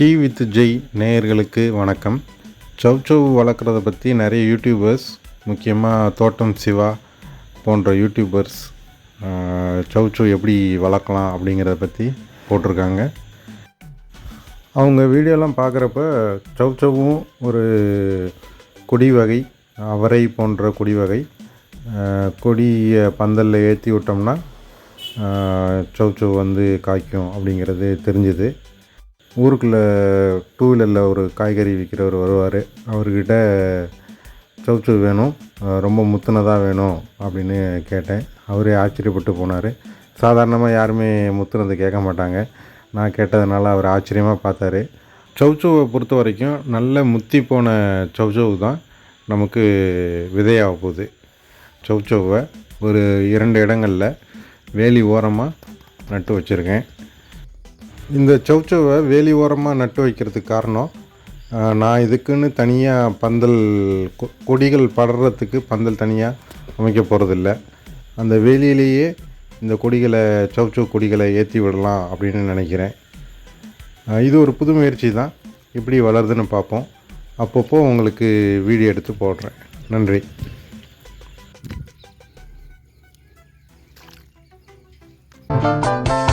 Tea with Jai நேயர்களுக்கு வணக்கம். சௌச்சௌ வளர்க்குறத பற்றி நிறைய யூடியூபர்ஸ் முக்கியமாக தோட்டம் சிவா போன்ற யூடியூபர்ஸ் சௌச்சௌ எப்படி வளர்க்கலாம் அப்படிங்கிறத பற்றி போட்டிருக்காங்க. அவங்க வீடியோலாம் பார்க்குறப்ப சௌச்சௌவும் ஒரு கொடி வகை அவரை போன்ற கொடி வகை கொடியை பந்தலில் ஏற்றி விட்டோம்னா சௌச்சௌ வந்து காய்க்கும் அப்படிங்கிறது தெரிஞ்சுது. ஊருக்குள்ளே டூ வீலரில் ஒரு காய்கறி விற்கிறவர் வருவார். அவர்கிட்ட சௌச்சௌ வேணும் ரொம்ப முத்துனதாக வேணும் அப்படின்னு கேட்டேன். அவரே ஆச்சரியப்பட்டு போனார். சாதாரணமாக யாருமே முத்துனது கேட்க மாட்டாங்க. நான் கேட்டதுனால அவர் ஆச்சரியமாக பார்த்தாரு. சௌச்சௌவை பொறுத்த வரைக்கும் நல்ல முத்தி போன சவுச்சவு தான் நமக்கு விதையாக போகுது. சௌச்சௌவை ஒரு இரண்டு இடங்களில் வேலி ஓரமாக நட்டு வச்சுருக்கேன். இந்த சௌச்சவை வேலி ஓரமாக நட்டு வைக்கிறதுக்கு காரணம் நான் இதுக்குன்னு தனியாக பந்தல் கொ- கொடிகள் படுறதுக்கு பந்தல் தனியாக அமைக்க போகிறதில்ல அந்த வேலியிலேயே இந்த கொடிகளை சௌச்சௌ கொடிகளை ஏற்றி விடலாம் அப்படின்னு நினைக்கிறேன். இது ஒரு புது முயற்சி தான். எப்படி வளருதுன்னு பார்ப்போம். அப்பப்போ உங்களுக்கு வீடியோ எடுத்து போடுறேன். நன்றி. Thank